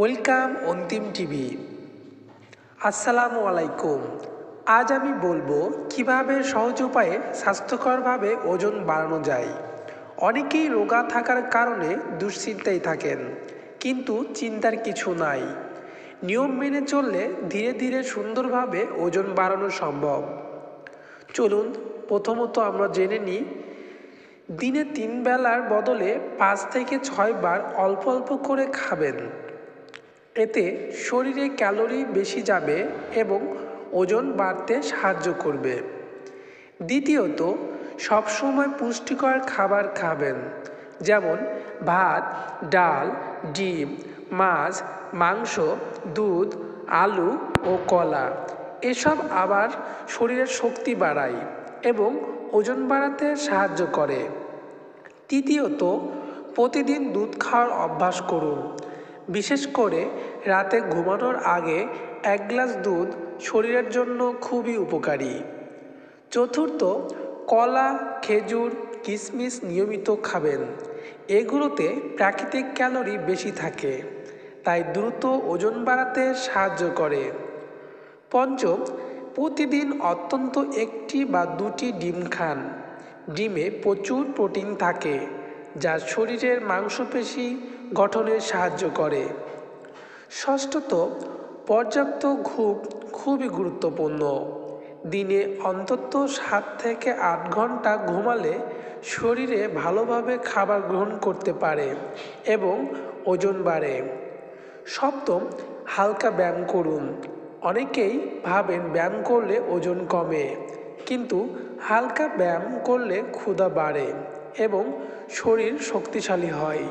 Welcome অন্তিম TV. আসসালামু আলাইকুম। আজ আমি বলব কীভাবে সহজ উপায়ে স্বাস্থ্যকরভাবে ওজন বাড়ানো যায়। অনেকেই রোগা থাকার কারণে দুশ্চিন্তায় থাকেন, কিন্তু চিন্তার কিছু নাই। নিয়ম মেনে চললে ধীরে ধীরে সুন্দরভাবে ওজন বাড়ানো সম্ভব। চলুন, প্রথমত আমরা জেনে নিই, দিনে তিন বেলার বদলে পাঁচ থেকে ছয় বার অল্প অল্প করে খাবেন। এতে শরীরে ক্যালোরি বেশি যাবে এবং ওজন বাড়তে সাহায্য করবে। দ্বিতীয়ত, সবসময় পুষ্টিকর খাবার খাবেন, যেমন ভাত, ডাল, ডিম, মাছ, মাংস, দুধ, আলু ও কলা। এসব আবার শরীরের শক্তি বাড়ায় এবং ওজন বাড়াতে সাহায্য করে। তৃতীয়ত, প্রতিদিন দুধ খাওয়ার অভ্যাস করুন। বিশেষ করে রাতে ঘুমানোর আগে এক গ্লাস দুধ শরীরের জন্য খুবই উপকারী। চতুর্থ, কলা, খেজুর কিশমিশ নিয়মিত খাবেন। এগুলোতে প্রাকৃতিক ক্যালোরি বেশি থাকে, তাই দ্রুত ওজন বাড়াতে সাহায্য করে। পঞ্চম, প্রতিদিন অত্যন্ত একটি বা দুটি ডিম খান। ডিমে প্রচুর প্রোটিন থাকে, যা শরীরের মাংসপেশি গঠনে সাহায্য করে। ষষ্ঠত, পর্যাপ্ত ঘুম খুবই গুরুত্বপূর্ণ। দিনে অন্তত সাত থেকে আট ঘণ্টা ঘুমালে শরীরে ভালোভাবে খাবার গ্রহণ করতে পারে এবং ওজন বাড়ে। সপ্তম, হালকা ব্যায়াম করুন। অনেকেই ভাবেন ব্যায়াম করলে ওজন কমে, কিন্তু হালকা ব্যায়াম করলে ক্ষুধা বাড়ে এবং শরীর শক্তিশালী হয়।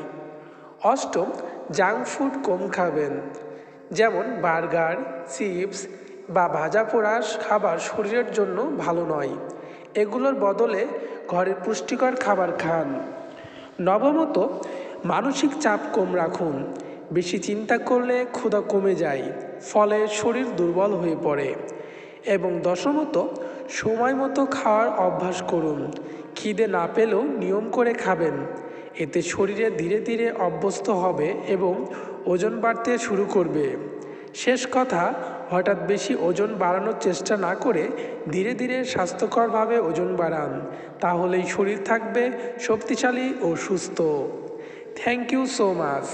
অষ্টম জাঙ্ক ফুড কম খাবেন। যেমন বার্গার, চিপস বা ভাজা পোড়া খাবার শরীরের জন্য ভালো নয়। এগুলোর বদলে ঘরের পুষ্টিকর খাবার খান। নবমত, মানসিক চাপ কম রাখুন। বেশি চিন্তা করলে ক্ষুধা কমে যায়, ফলে শরীর দুর্বল হয়ে পড়ে। এবং দশমত সময় মতো খাওয়ার অভ্যাস করুন। খিদে না পেলেও নিয়ম করে খাবেন। এতে শরীরে ধীরে ধীরে অভ্যস্ত হবে এবং ওজন বাড়তে শুরু করবে। শেষ কথা, হঠাৎ বেশি ওজন বাড়ানোর চেষ্টা না করে ধীরে ধীরে স্বাস্থ্যকরভাবে ওজন বাড়ান, তাহলেই শরীর থাকবে শক্তিশালী ও সুস্থ। Thank you so much